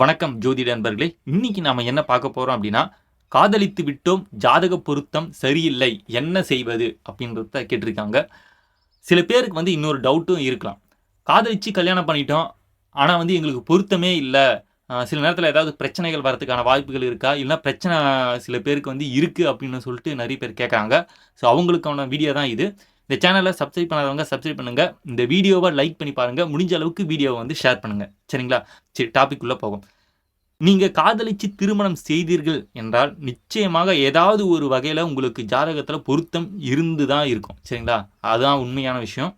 வணக்கம் ஜோதிட நண்பர்களே. இன்னைக்கு நாம என்ன பார்க்க போறோம் அப்படின்னா காதலித்து விட்டோம் ஜாதக பொருத்தம் சரியில்லை என்ன செய்வது அப்படின்றத கேட்டிருக்காங்க. சில பேருக்கு வந்து இன்னொரு டவுட்டும் இருக்கலாம். காதலிச்சு கல்யாணம் பண்ணிட்டோம் ஆனால் வந்து எங்களுக்கு பொருத்தமே இல்லை. சில நேரத்தில் ஏதாவது பிரச்சனைகள் வரதுக்கான வாய்ப்புகள் இருக்கா? இல்லைன்னா பிரச்சனை சில பேருக்கு வந்து இருக்குது அப்படின்னு சொல்லிட்டு நிறைய பேர் கேட்குறாங்க. ஸோ அவங்களுக்கான வீடியோ தான் இது. இந்த சேனலை சப்ஸ்கிரைப் பண்ணாதவங்க சப்ஸ்கிரைப் பண்ணுங்கள் இந்த வீடியோவை லைக் பண்ணி பாருங்கள் முடிஞ்ச அளவுக்கு வீடியோவை வந்து ஷேர் பண்ணுங்கள் சரிங்களா? சரி டாபிக் உள்ளே போகும் நீங்கள் காதலிச்சு திருமணம் செய்தீர்கள் என்றால் நிச்சயமாக ஏதாவது ஒரு வகையில் உங்களுக்கு ஜாதகத்தில் பொருத்தம் இருந்து தான் இருக்கும். சரிங்களா? அதுதான் உண்மையான விஷயம்.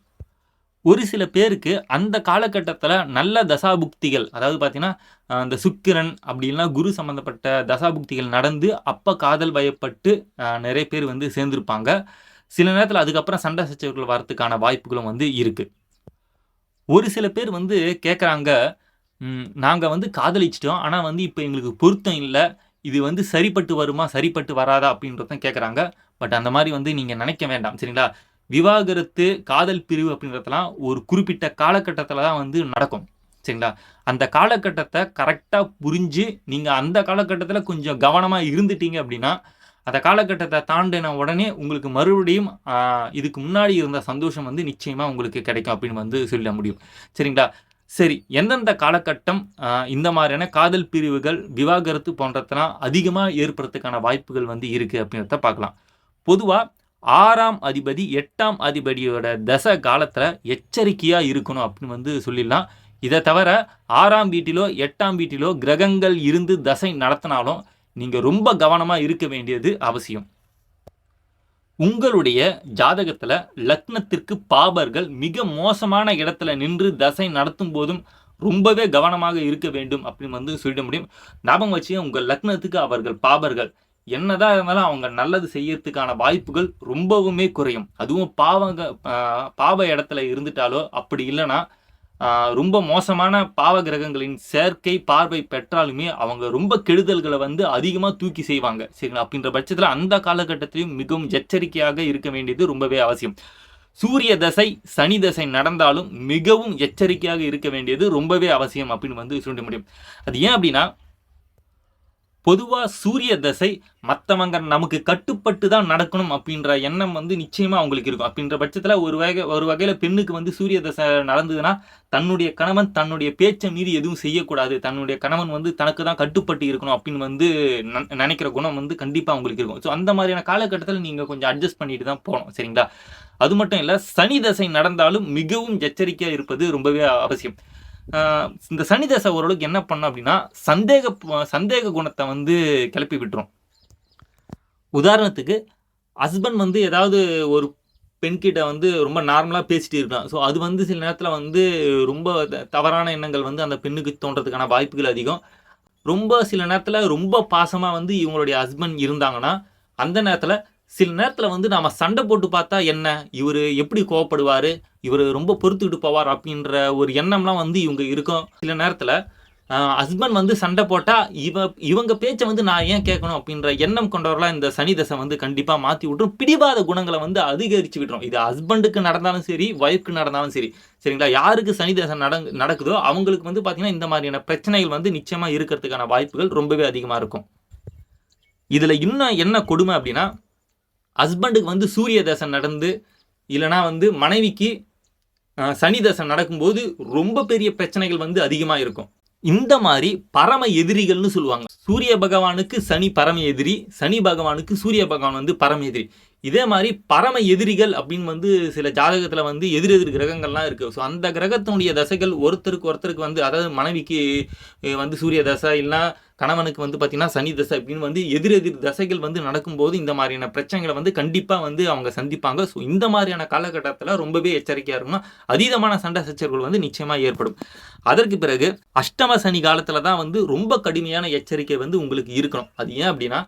ஒரு சில பேருக்கு அந்த காலகட்டத்தில் நல்ல தசாபுக்திகள் அதாவது பார்த்தீங்கன்னா அந்த சுக்கிரன் அப்படின்னா குரு சம்மந்தப்பட்ட தசாபுக்திகள் நடந்து அப்போ காதல் பயப்பட்டு நிறைய பேர் வந்து சேர்ந்துருப்பாங்க. சில நேரத்தில் அதுக்கப்புறம் சண்டை சச்சரவுகள் வரதுக்கான வாய்ப்புகளும் வந்து இருக்குது ஒரு சில பேர் வந்து கேட்குறாங்க நாங்கள் வந்து காதலிச்சிட்டோம். ஆனால் வந்து இப்போ எங்களுக்கு பொருத்தம் இல்லை. இது வந்து சரிப்பட்டு வருமா சரிப்பட்டு வராதா? அப்படின்றத கேட்குறாங்க பட் அந்த மாதிரி வந்து நீங்கள் நினைக்க வேண்டாம் சரிங்களா? விவாகரத்து காதல் பிரிவு அப்படின்றதெல்லாம் ஒரு குறிப்பிட்ட காலகட்டத்தில் தான் வந்து நடக்கும் சரிங்களா? அந்த காலகட்டத்தை கரெக்டாக புரிஞ்சு நீங்கள் அந்த காலகட்டத்தில் கொஞ்சம் கவனமாக இருந்துட்டீங்க அப்படின்னா அந்த காலகட்டத்தை தாண்டின உடனே உங்களுக்கு மறுபடியும் இதுக்கு முன்னாடி இருந்த சந்தோஷம் வந்து நிச்சயமாக உங்களுக்கு கிடைக்கும் அப்படின்னு வந்து சொல்ல முடியும். சரிங்களா? சரி எந்தெந்த காலகட்டம் இந்த மாதிரியான காதல் பிரிவுகள் விவாகரத்து போன்றதெல்லாம் அதிகமாக ஏற்படுறதுக்கான வாய்ப்புகள் வந்து இருக்குது அப்படின்றத பார்க்கலாம். பொதுவாக ஆறாம் அதிபதி எட்டாம் அதிபதியோட தசை காலத்தில் எச்சரிக்கையாக இருக்கணும் அப்படின்னு வந்து சொல்லிடலாம். இதை தவிர ஆறாம் வீட்டிலோ எட்டாம் வீட்டிலோ கிரகங்கள் இருந்து தசை நடத்தினாலும் நீங்கள் ரொம்ப கவனமாக இருக்க வேண்டியது அவசியம். உங்களுடைய ஜாதகத்தில் லக்னத்திற்கு பாபர்கள் மிக மோசமான இடத்துல நின்று தசை நடத்தும் போதும் ரொம்பவே கவனமாக இருக்க வேண்டும் அப்படின்னு வந்து சொல்லிட முடியும். ஞாபகம் வச்சு உங்கள் லக்னத்துக்கு அவர்கள் பாபர்கள். என்னதான் இருந்தாலும் அவங்க நல்லது செய்யறதுக்கான வாய்ப்புகள் ரொம்பவுமே குறையும். அதுவும் பாவங்க பாவ இடத்துல இருந்துட்டாலோ அப்படி இல்லைன்னா ரொம்ப மோசமான பாவ கிரகங்களின் சேர்க்கை பார்வை பெற்றாலுமே அவங்க ரொம்ப கெடுதல்களை வந்து அதிகமாக தூக்கி செய்வாங்க. சரிங்களா? அப்படின்ற பட்சத்தில் அந்த காலகட்டத்திலையும் மிகவும் எச்சரிக்கையாக இருக்க வேண்டியது ரொம்பவே அவசியம். சூரிய தசை சனி தசை நடந்தாலும் மிகவும் எச்சரிக்கையாக இருக்க வேண்டியது ரொம்பவே அவசியம் அப்படின்னு வந்து சொல்ல முடியும். அது ஏன் அப்படின்னா பொதுவாக சூரிய தசை மற்றவங்க நமக்கு கட்டுப்பட்டு தான் நடக்கணும் அப்படின்ற எண்ணம் வந்து நிச்சயமாக அவங்களுக்கு இருக்கும். அப்படின்ற பட்சத்தில் ஒரு வகை ஒரு வகையில் பெண்ணுக்கு வந்து சூரிய தசை நடந்ததுன்னா தன்னுடைய கணவன் தன்னுடைய பேச்சை மீறி எதுவும் செய்யக்கூடாது. தன்னுடைய கணவன் வந்து தனக்கு தான் கட்டுப்பட்டு இருக்கணும் அப்படின்னு வந்து நினைக்கிற குணம் வந்து கண்டிப்பாக அவங்களுக்கு இருக்கும். ஸோ அந்த மாதிரியான காலகட்டத்தில் நீங்கள் கொஞ்சம் அட்ஜஸ்ட் பண்ணிட்டு தான் போகணும். சரிங்களா? அது மட்டும் இல்லை சனி தசை நடந்தாலும் மிகவும் எச்சரிக்கையாக இருப்பது ரொம்பவே அவசியம். இந்த சனி தசை ஓரளவுக்கு என்ன பண்ணும் அப்படின்னா சந்தேக சந்தேக குணத்தை வந்து கிளப்பி விட்டுரும். உதாரணத்துக்கு ஹஸ்பண்ட் வந்து ஏதாவது ஒரு பெண்கிட்ட வந்து ரொம்ப நார்மலாக பேசிட்டு இருக்கான் ஸோ அது வந்து சில நேரத்தில் வந்து ரொம்ப த- தவறான எண்ணங்கள் வந்து அந்த பெண்ணுக்கு தோன்றதுக்கான வாய்ப்புகள் அதிகம். ரொம்ப சில நேரத்தில் ரொம்ப பாசமாக வந்து இவங்களுடைய ஹஸ்பண்ட் இருந்தாங்கன்னா அந்த நேரத்தில் சில நேரத்தில் வந்து நாம் சண்டை போட்டு பார்த்தா என்ன இவர் எப்படி கோவப்படுவார் இவர் ரொம்ப பொறுத்துக்கிட்டு போவார் அப்படின்ற ஒரு எண்ணம்லாம் வந்து இவங்க இருக்கும். சில நேரத்தில் ஹஸ்பண்ட் வந்து சண்டை போட்டால் இவ இவங்க பேச்சை வந்து நான் ஏன் கேட்கணும் அப்படின்ற எண்ணம் கொண்டவர்களாக இந்த சனி தசை வந்து கண்டிப்பாக மாற்றி விட்டுரும். பிடிவாத குணங்களை வந்து அதிகரித்து விட்டுரும். இது ஹஸ்பண்டுக்கு நடந்தாலும் சரி ஒய்ஃப்க்கு நடந்தாலும் சரி சரிங்களா? யாருக்கு சனி தசை நட நடக்குதோ அவங்களுக்கு வந்து பார்த்திங்கன்னா இந்த மாதிரியான பிரச்சனைகள் வந்து நிச்சயமாக இருக்கிறதுக்கான வாய்ப்புகள் ரொம்பவே அதிகமாக இருக்கும். இதில் இன்னும் என்ன கொடுமை அப்படின்னா ஹஸ்பண்டுக்கு வந்து சூரிய தசை நடந்து இல்லைனா வந்து மனைவிக்கு சனி தசை நடக்கும்போது ரொம்ப பெரிய பிரச்சனைகள் வந்து அதிகமாக இருக்கும். இந்த மாதிரி பரம எதிரிகள்னு சொல்லுவாங்க. சூரிய பகவானுக்கு சனி பரம எதிரி சனி பகவானுக்கு சூரிய பகவான் வந்து பரம எதிரி. இதே மாதிரி பரம எதிரிகள் அப்படின்னு வந்து சில ஜாதகத்தில் வந்து எதிர் எதிர் கிரகங்கள்லாம் இருக்குது ஸோ அந்த கிரகத்தினுடைய தசைகள் ஒருத்தருக்கு ஒருத்தருக்கு வந்து அதாவது மனைவிக்கு வந்து சூரிய தசை இல்லைன்னா கணவனுக்கு வந்து பார்த்தீங்கன்னா சனி தசை அப்படின்னு வந்து எதிர் எதிர் தசைகள் வந்து நடக்கும்போது இந்த மாதிரியான பிரச்சனைகளை வந்து கண்டிப்பாக வந்து அவங்க சந்திப்பாங்க. ஸோ இந்த மாதிரியான காலகட்டத்தில் ரொம்பவே எச்சரிக்கையாக இருக்கணும். அதீதமான சண்டை சச்சரவுகள் வந்து நிச்சயமாக ஏற்படும். அதற்கு பிறகு அஷ்டம சனி காலத்தில் தான் வந்து ரொம்ப கடுமையான எச்சரிக்கை வந்து உங்களுக்கு இருக்கணும். அது ஏன் அப்படின்னா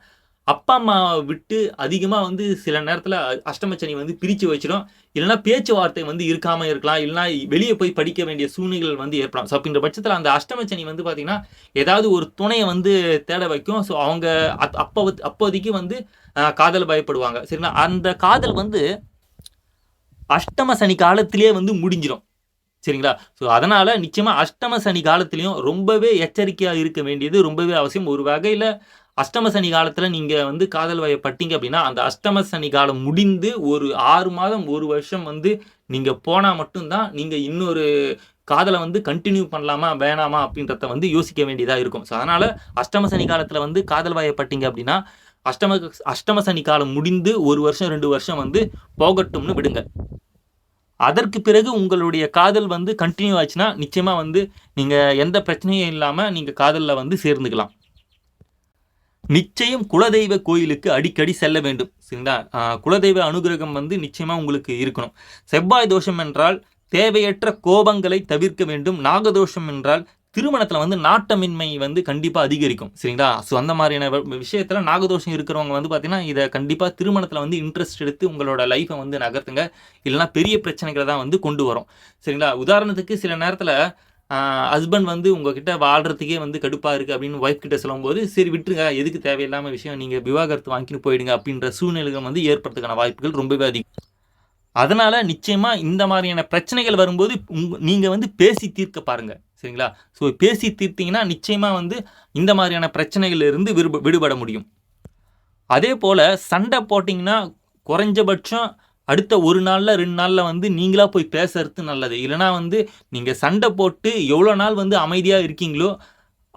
அப்பா அம்மா விட்டு அதிகமாக வந்து சில நேரத்தில் அஷ்டமச்சனி வந்து பிரித்து வச்சிடும். இல்லைன்னா பேச்சுவார்த்தை வந்து இருக்காமல் இருக்கலாம். இல்லைன்னா வெளியே போய் படிக்க வேண்டிய சூழ்நிலைகள் வந்து ஏற்படலாம் ஸோ அப்படின்ற பட்சத்தில் அந்த அஷ்டமச்சனி வந்து பார்த்திங்கன்னா ஏதாவது ஒரு துணையை வந்து தேட வைக்கும். ஸோ அவங்க அத்- அப்போ அப்போதைக்கு வந்து காதல் பயப்படுவாங்க. சரிங்களா? அந்த காதல் வந்து அஷ்டம சனி காலத்திலே வந்து முடிஞ்சிடும். சரிங்களா? ஸோ அதனால் நிச்சயமாக அஷ்டம சனி காலத்துலேயும் ரொம்பவே எச்சரிக்கையாக இருக்க வேண்டியது ரொம்பவே அவசியம். ஒரு வகையில் அஷ்டம சனி காலத்தில் நீங்கள் வந்து காதல் வயப்பட்டீங்க அப்படின்னா அந்த அஷ்டம சனி காலம் முடிந்து ஒரு ஆறு மாதம் ஒரு வருஷம் வந்து நீங்கள் போனால் மட்டும்தான் நீங்கள் இன்னொரு காதலை வந்து கண்டினியூ பண்ணலாமா வேணாமா அப்படின்றத வந்து யோசிக்க வேண்டியதாக இருக்கும். ஸோ அதனால் அஷ்டம சனி காலத்தில் வந்து காதல் வயப்பட்டீங்க அப்படின்னா அஷ்டம அஷ்டம சனி காலம் முடிந்து ஒரு வருஷம் ரெண்டு வருஷம் வந்து போகட்டும்னு விடுங்க. அதற்கு பிறகு உங்களுடைய காதல் வந்து கண்டினியூ ஆச்சுன்னா நிச்சயமாக வந்து நீங்கள் எந்த பிரச்சனையும் இல்லாமல் நீங்கள் காதலில் வந்து சேர்ந்துக்கலாம். நிச்சயம் குலதெய்வ கோயிலுக்கு அடிக்கடி செல்ல வேண்டும். சரிங்களா? குலதெய்வ அனுகிரகம் வந்து நிச்சயமாக உங்களுக்கு இருக்கணும். செவ்வாய் தோஷம் என்றால் தேவையற்ற கோபங்களை தவிர்க்க வேண்டும். நாகதோஷம் என்றால் திருமணத்தில் வந்து நாட்டமின்மை வந்து கண்டிப்பாக அதிகரிக்கும். சரிங்களா? ஸோ அந்த மாதிரியான விஷயத்தில் நாகதோஷம் இருக்கிறவங்க வந்து பார்த்தீங்கன்னா இதை கண்டிப்பாக திருமணத்தில் வந்து இன்ட்ரெஸ்ட் எடுத்து உங்களோட லைஃப்பை வந்து நகர்த்துங்க. இல்லைனா பெரிய பிரச்சனைகளை தான் வந்து கொண்டு வரும். சரிங்களா? உதாரணத்துக்கு சில நேரத்தில் ஹஸ்பண்ட் வந்து உங்ககிட்ட வாழ்கிறதுக்கே வந்து கடுப்பாக இருக்குது அப்படின்னு ஒய்ஃப் கிட்ட சொல்லும்போது சரி விட்டுருங்க. எதுக்கு தேவையில்லாமல் விஷயம். நீங்கள் விவாகரத்து வாங்கிட்டு போயிடுங்க. அப்படின்ற சூழ்நிலைகள் வந்து ஏற்படுறதுக்கான வாய்ப்புகள் ரொம்பவே அதிகம். அதனால் நிச்சயமாக இந்த மாதிரியான பிரச்சனைகள் வரும்போது உங் நீங்கள் வந்து பேசி தீர்க்க பாருங்கள் சரிங்களா? ஸோ பேசி தீர்த்திங்கன்னா நிச்சயமாக வந்து இந்த மாதிரியான பிரச்சனைகளிலிருந்து விடுப விடுபட முடியும். அதே போல் சண்டை போட்டிங்கன்னா குறைஞ்சபட்சம் அடுத்த ஒரு நாளில் ரெண்டு நாளில் வந்து நீங்களாக போய் பேசுறது நல்லது. இல்லைனா வந்து நீங்கள் சண்டை போட்டு எவ்வளோ நாள் வந்து அமைதியாக இருக்கீங்களோ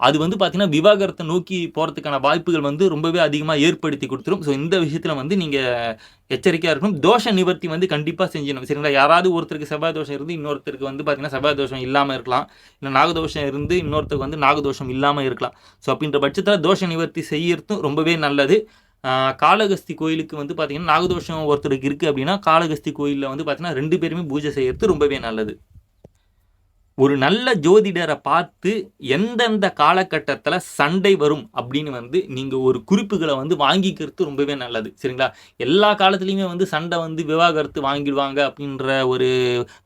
அது வந்து பார்த்தீங்கன்னா விவாகரத்தை நோக்கி போகிறதுக்கான வாய்ப்புகள் வந்து ரொம்பவே அதிகமாக ஏற்படுத்தி கொடுத்துரும். ஸோ இந்த விஷயத்தில் வந்து நீங்கள் எச்சரிக்கையாக இருக்கணும். தோஷ நிவர்த்தி வந்து கண்டிப்பாக செஞ்சிடணும். சரிங்களா? யாராவது ஒருத்தருக்கு செவ்வாய் தோஷம் இருந்து இன்னொருத்தருக்கு வந்து பார்த்தீங்கன்னா செவ்வாய் தோஷம் இல்லாமல் இருக்கலாம். இல்லை நாகதோஷம் இருந்து இன்னொருத்தருக்கு வந்து நாகதோஷம் இல்லாமல் இருக்கலாம். ஸோ அப்படின்ற பட்சத்தில் தோஷ நிவர்த்தி செய்யறதும் ரொம்பவே நல்லது. காளகஸ்தி கோயிலுக்கு வந்து பார்த்திங்கன்னா நாகதோஷம் ஒருத்தருக்கு இருக்குது அப்படின்னா காளகஸ்தி கோயிலில் வந்து பார்த்திங்கன்னா ரெண்டு பேருமே பூஜை செய்கிறது ரொம்பவே நல்லது. ஒரு நல்ல ஜோதிடரை பார்த்து எந்தெந்த காலகட்டத்தில் சண்டை வரும் அப்படின்னு வந்து நீங்கள் ஒரு குறிப்புகளை வந்து வாங்கிக்கிறது ரொம்பவே நல்லது சரிங்களா? எல்லா காலத்துலேயுமே வந்து சண்டை வந்து விவாகரத்து வாங்கிடுவாங்க அப்படின்ற ஒரு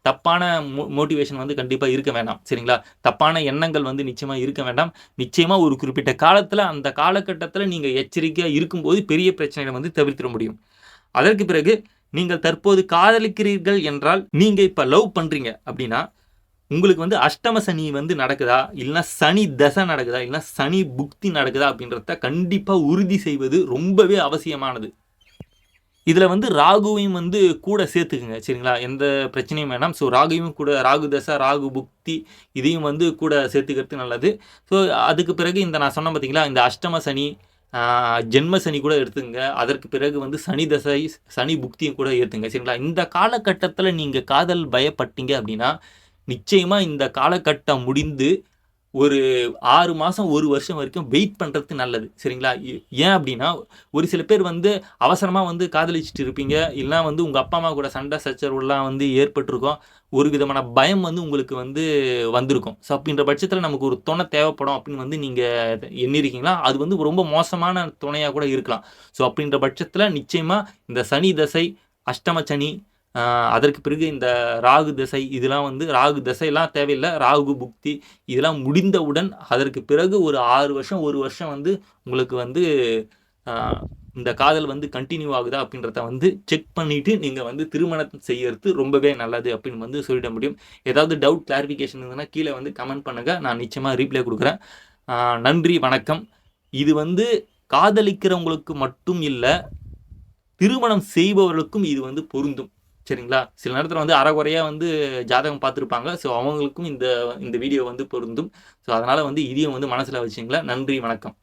தப்பான மோ மோட்டிவேஷன் வந்து கண்டிப்பாக இருக்க வேண்டாம் சரிங்களா? தப்பான எண்ணங்கள் வந்து நிச்சயமாக இருக்க வேண்டாம். நிச்சயமாக ஒரு குறிப்பிட்ட காலத்தில் அந்த காலகட்டத்தில் நீங்கள் எச்சரிக்கையாக இருக்கும்போது பெரிய பிரச்சனைகளை வந்து தவிர்த்திட முடியும். அதற்கு பிறகு நீங்கள் தற்போது காதலிக்கிறீர்கள் என்றால் நீங்கள் இப்போ லவ் பண்ணுறீங்க அப்படின்னா உங்களுக்கு வந்து அஷ்டம சனி வந்து நடக்குதா? இல்லைன்னா சனி தசை நடக்குதா? இல்லைனா சனி புக்தி நடக்குதா? அப்படின்றத கண்டிப்பாக உறுதி செய்வது ரொம்பவே அவசியமானது. இதில் வந்து ராகுவையும் வந்து கூட சேர்த்துக்குங்க சரிங்களா? எந்த பிரச்சனையும் வேணாம். ஸோ ராகுவையும் கூட ராகு தசை ராகு புக்தி இதையும் வந்து கூட சேர்த்துக்கிறது நல்லது. ஸோ அதுக்கு பிறகு இந்த நான் சொன்ன பார்த்தீங்களா இந்த அஷ்டம சனி ஜென்ம சனி கூட எடுத்துங்க அதற்கு பிறகு வந்து சனி தசை சனி புக்தியும் கூட ஏற்றுங்க சரிங்களா? இந்த காலகட்டத்தில் நீங்கள் காதல் பயப்பட்டீங்க அப்படின்னா நிச்சயமாக இந்த காலகட்டம் முடிந்து ஒரு ஆறு மாதம் ஒரு வருஷம் வரைக்கும் வெயிட் பண்ணுறது நல்லது. சரிங்களா? ஏன் அப்படின்னா ஒரு சில பேர் வந்து அவசரமாக வந்து காதலிச்சுட்டு இருப்பீங்க. இல்லைனா வந்து உங்கள் அப்பா அம்மா கூட சண்டை சச்சரவுலாம் வந்து ஏற்பட்டிருக்கும். ஒரு விதமான பயம் வந்து உங்களுக்கு வந்து வந்திருக்கும். ஸோ அப்படின்ற பட்சத்தில் நமக்கு ஒரு துணை தேவைப்படும் அப்படின்னு வந்து நீங்கள் எண்ணிருக்கீங்களா அது வந்து ரொம்ப மோசமான துணையாக கூட இருக்கலாம். ஸோ அப்படின்ற பட்சத்தில் நிச்சயமாக இந்த சனி தசை அஷ்டம சனி அதற்கு பிறகு இந்த ராகு திசை இதெல்லாம் வந்து ராகு திசையெல்லாம் தேவையில்லை. ராகு புக்தி இதெல்லாம் முடிந்தவுடன் அதற்கு பிறகு ஒரு ஆறு வருஷம் ஒரு வருஷம் வந்து உங்களுக்கு வந்து இந்த காதல் வந்து கண்டினியூ ஆகுதா அப்படின்றத வந்து செக் பண்ணிவிட்டு நீங்கள் வந்து திருமணம் செய்யறது ரொம்பவே நல்லது அப்படின்னு வந்து சொல்லிட முடியும். ஏதாவது டவுட் கிளாரிஃபிகேஷன் இருந்ததுன்னா கீழே வந்து கமெண்ட் பண்ணுங்கள் நான் நிச்சயமாக ரீப்ளை கொடுக்குறேன். நன்றி வணக்கம். இது வந்து காதலிக்கிறவங்களுக்கு மட்டும் இல்லை திருமணம் செய்பவர்களுக்கும் இது வந்து பொருந்தும். சரிங்களா? சில நேரத்தில் வந்து அறகுறையாக வந்து ஜாதகம் பார்த்துருப்பாங்க. ஸோ அவங்களுக்கும் இந்த இந்த வீடியோ வந்து பொருந்தும். ஸோ அதனால் வந்து இதையும் வந்து மனசில் வச்சுங்களேன். நன்றி வணக்கம்.